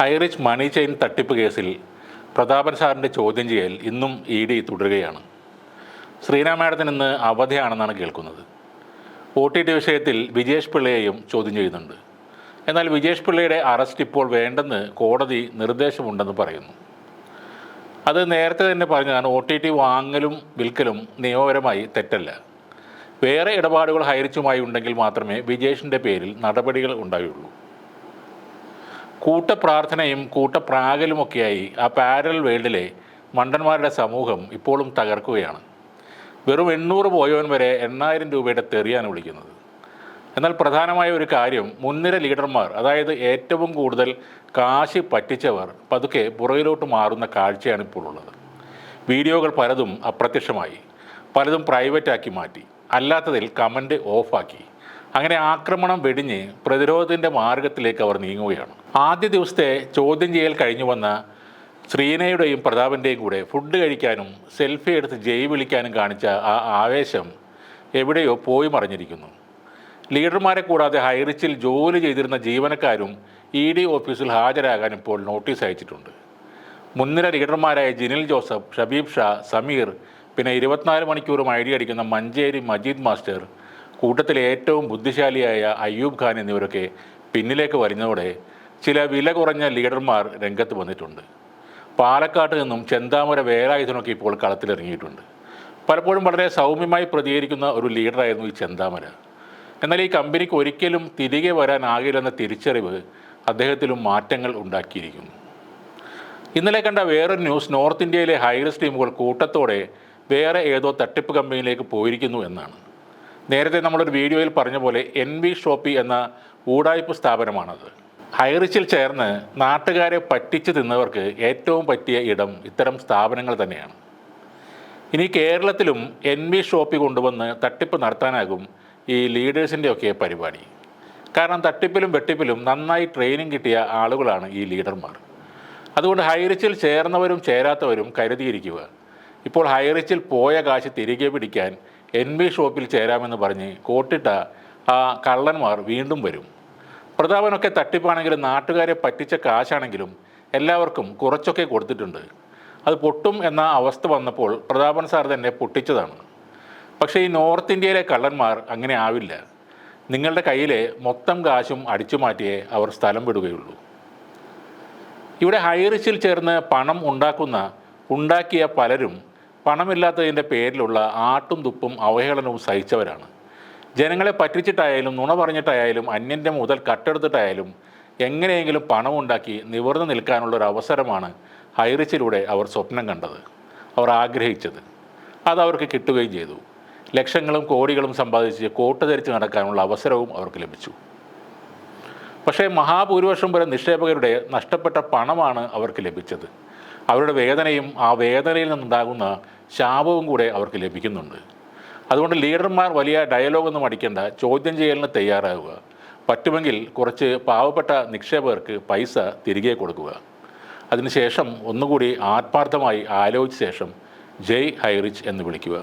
ഹൈറിച്ച് മണി chain തട്ടിപ്പ് കേസിൽ പ്രതാപൻ സാറിന്റെ ചോദ്യം ചെയ്യൽ ഇന്നും ഇ ഡി തുടരുകയാണ്. ശ്രീരാം മാഡത്തിന് ഇന്ന് അവധിയാണെന്നാണ് കേൾക്കുന്നത്. ഒ ടി ടി വിഷയത്തിൽ വിജേഷ് പിള്ളയെയും ചോദ്യം ചെയ്യുന്നുണ്ട്. എന്നാൽ വിജേഷ് പിള്ളയുടെ അറസ്റ്റ് ഇപ്പോൾ വേണ്ടെന്ന് കോടതി നിർദ്ദേശമുണ്ടെന്ന് പറയുന്നു. അത് നേരത്തെ തന്നെ പറഞ്ഞതാണ് ഒ ടി ടി വാങ്ങലും വിൽക്കലും നിയമപരമായി തെറ്റല്ല. വേറെ ഇടപാടുകൾ ഹൈറിച്ചുമായി ഉണ്ടെങ്കിൽ മാത്രമേ വിജേഷിന്റെ പേരിൽ നടപടികൾ ഉണ്ടായുള്ളൂ. കൂട്ടപ്രാർത്ഥനയും കൂട്ടപ്രാകലുമൊക്കെയായി ആ പാരൽ വേൾഡിലെ മണ്ടന്മാരുടെ സമൂഹം ഇപ്പോഴും തകർക്കുകയാണ്. വെറും എണ്ണൂറ് പോയവൻ വരെ എണ്ണായിരം രൂപയുടെ തെറിയാണ് വിളിക്കുന്നത്. എന്നാൽ പ്രധാനമായ ഒരു കാര്യം മുൻനിര ലീഡർമാർ അതായത് ഏറ്റവും കൂടുതൽ കാശ് പറ്റിച്ചവർ പതുക്കെ പുറകിലോട്ട് മാറുന്ന കാഴ്ചയാണ് ഇപ്പോൾ ഉള്ളത്. വീഡിയോകൾ പലതും അപ്രത്യക്ഷമായി പലതും പ്രൈവറ്റാക്കി മാറ്റി അല്ലാത്തതിൽ കമന്റ് ഓഫാക്കി. അങ്ങനെ ആക്രമണം വെടിഞ്ഞ് പ്രതിരോധത്തിന്റെ മാർഗത്തിലേക്ക് അവർ നീങ്ങുകയാണ്. ആദ്യ ദിവസത്തെ ചോദ്യം ചെയ്യൽ കഴിഞ്ഞു വന്ന ശ്രീനയുടെയും പ്രതാപന്റെയും കൂടെ ഫുഡ് കഴിക്കാനും സെൽഫി എടുത്ത് ജയ് വിളിക്കാനും കാണിച്ച ആ ആവേശം എവിടെയോ പോയി മറിഞ്ഞിരിക്കുന്നു. ലീഡർമാരെ കൂടാതെ ഹൈറിച്ചിൽ ജോലി ചെയ്തിരുന്ന ജീവനക്കാരും ഇ ഡി ഓഫീസിൽ ഹാജരാകാൻ ഇപ്പോൾ നോട്ടീസ് അയച്ചിട്ടുണ്ട്. മുൻനിര ലീഡർമാരായ ജിനിൽ ജോസഫ് ഷബീബ് ഷാ സമീർ പിന്നെ ഇരുപത്തിനാല് മണിക്കൂറും ഐ ഡി അടിക്കുന്ന മഞ്ചേരി മജീദ് മാസ്റ്റർ കൂട്ടത്തിലെ ഏറ്റവും ബുദ്ധിശാലിയായ അയ്യൂബ് ഖാൻ എന്നിവരൊക്കെ പിന്നിലേക്ക് വരുന്നതോടെ ചില വില കുറഞ്ഞ ലീഡർമാർ രംഗത്ത് വന്നിട്ടുണ്ട്. പാലക്കാട്ട് നിന്നും ചെന്താമര വേലായുധനൊക്കെ ഇപ്പോൾ കളത്തിലിറങ്ങിയിട്ടുണ്ട്. പലപ്പോഴും വളരെ സൗമ്യമായി പ്രതികരിക്കുന്ന ഒരു ലീഡറായിരുന്നു ഈ ചെന്താമര. എന്നാൽ ഈ കമ്പനിക്ക് ഒരിക്കലും തിരികെ വരാനാകില്ലെന്ന തിരിച്ചറിവ് അദ്ദേഹത്തിലും മാറ്റങ്ങൾ ഉണ്ടാക്കിയിരിക്കുന്നു. ഇന്നലെ കണ്ട വേറൊരു ന്യൂസ് നോർത്ത് ഇന്ത്യയിലെ ഹൈറിസ് ടീമുകൾ കൂട്ടത്തോടെ വേറെ ഏതോ തട്ടിപ്പ് കമ്പനിയിലേക്ക് പോയിരിക്കുന്നു എന്നാണ്. നേരത്തെ നമ്മളൊരു വീഡിയോയിൽ പറഞ്ഞ പോലെ എൻ വി ഷോപ്പി എന്ന ഊടായ്പ സ്ഥാപനമാണത്. ഹൈറിച്ചിൽ ചേർന്ന് നാട്ടുകാരെ പറ്റിച്ചു തിന്നവർക്ക് ഏറ്റവും പറ്റിയ ഇടം ഇത്തരം സ്ഥാപനങ്ങൾ തന്നെയാണ്. ഇനി കേരളത്തിലും എൻ വി ഷോപ്പി കൊണ്ടുവന്ന് തട്ടിപ്പ് നടത്താനാകും ഈ ലീഡേഴ്സിന്റെ ഒക്കെ പരിപാടി. കാരണം തട്ടിപ്പിലും വെട്ടിപ്പിലും നന്നായി ട്രെയിനിങ് കിട്ടിയ ആളുകളാണ് ഈ ലീഡർമാർ. അതുകൊണ്ട് ഹൈറിച്ചിൽ ചേർന്നവരും ചേരാത്തവരും കരുതിയിരിക്കുക. ഇപ്പോൾ ഹൈറിച്ചിൽ പോയ കാശ് തിരികെ പിടിക്കാൻ എൻ ബി ഷോപ്പിൽ ചേരാമെന്ന് പറഞ്ഞ് കോട്ടിട്ട ആ കള്ളന്മാർ വീണ്ടും വരും. പ്രതാപനൊക്കെ തട്ടിപ്പാണെങ്കിലും നാട്ടുകാരെ പറ്റിച്ച കാശാണെങ്കിലും എല്ലാവർക്കും കുറച്ചൊക്കെ കൊടുത്തിട്ടുണ്ട്. അത് പൊട്ടും എന്ന അവസ്ഥ വന്നപ്പോൾ പ്രതാപൻ സാർ തന്നെ പൊട്ടിച്ചതാണ്. പക്ഷേ ഈ നോർത്ത് ഇന്ത്യയിലെ കള്ളന്മാർ അങ്ങനെ ആവില്ല. നിങ്ങളുടെ കയ്യിലെ മൊത്തം കാശും അടിച്ചു മാറ്റിയേ അവർ സ്ഥലം വിടുകയുള്ളൂ. ഇവിടെ ഹൈറിച്ചിൽ ചേർന്ന് പണം ഉണ്ടാക്കുന്ന ഉണ്ടാക്കിയ പലരും പണമില്ലാത്തതിന്റെ പേരിലുള്ള ആട്ടും തുപ്പും അവഹേളനവും സഹിച്ചവരാണ്. ജനങ്ങളെ പറ്റിച്ചിട്ടായാലും നുണ പറഞ്ഞിട്ടായാലും അന്യന്റെ മുതൽ കട്ടെടുത്തിട്ടായാലും എങ്ങനെയെങ്കിലും പണമുണ്ടാക്കി നിവർന്നു നിൽക്കാനുള്ള ഒരു അവസരമാണ് ഹൈറിച്ചിലൂടെ അവർ സ്വപ്നം കണ്ടത് അവർ ആഗ്രഹിച്ചത്. അത് അവർക്ക് കിട്ടുകയും ചെയ്തു. ലക്ഷങ്ങളും കോടികളും സമ്പാദിച്ച് കോട്ട് ധരിച്ച് നടക്കാനുള്ള അവസരവും അവർക്ക് ലഭിച്ചു. പക്ഷേ മഹാഭൂരിപക്ഷം വരെ നിക്ഷേപകരുടെ നഷ്ടപ്പെട്ട പണമാണ് അവർക്ക് ലഭിച്ചത്. അവരുടെ വേദനയും ആ വേദനയിൽ നിന്നുണ്ടാകുന്ന ശാപവും കൂടെ അവർക്ക് ലഭിക്കുന്നുണ്ട്. അതുകൊണ്ട് ലീഡർമാർ വലിയ ഡയലോഗൊന്നും അടിക്കേണ്ട. ചോദ്യം ചെയ്യലിന് തയ്യാറാവുക. പറ്റുമെങ്കിൽ കുറച്ച് പാവപ്പെട്ട നിക്ഷേപകർക്ക് പൈസ തിരികെ കൊടുക്കുക. അതിനുശേഷം ഒന്നുകൂടി ആത്മാർത്ഥമായി ആലോചിച്ച ശേഷം ജയ് ഹൈറിച്ച് എന്ന് വിളിക്കുക.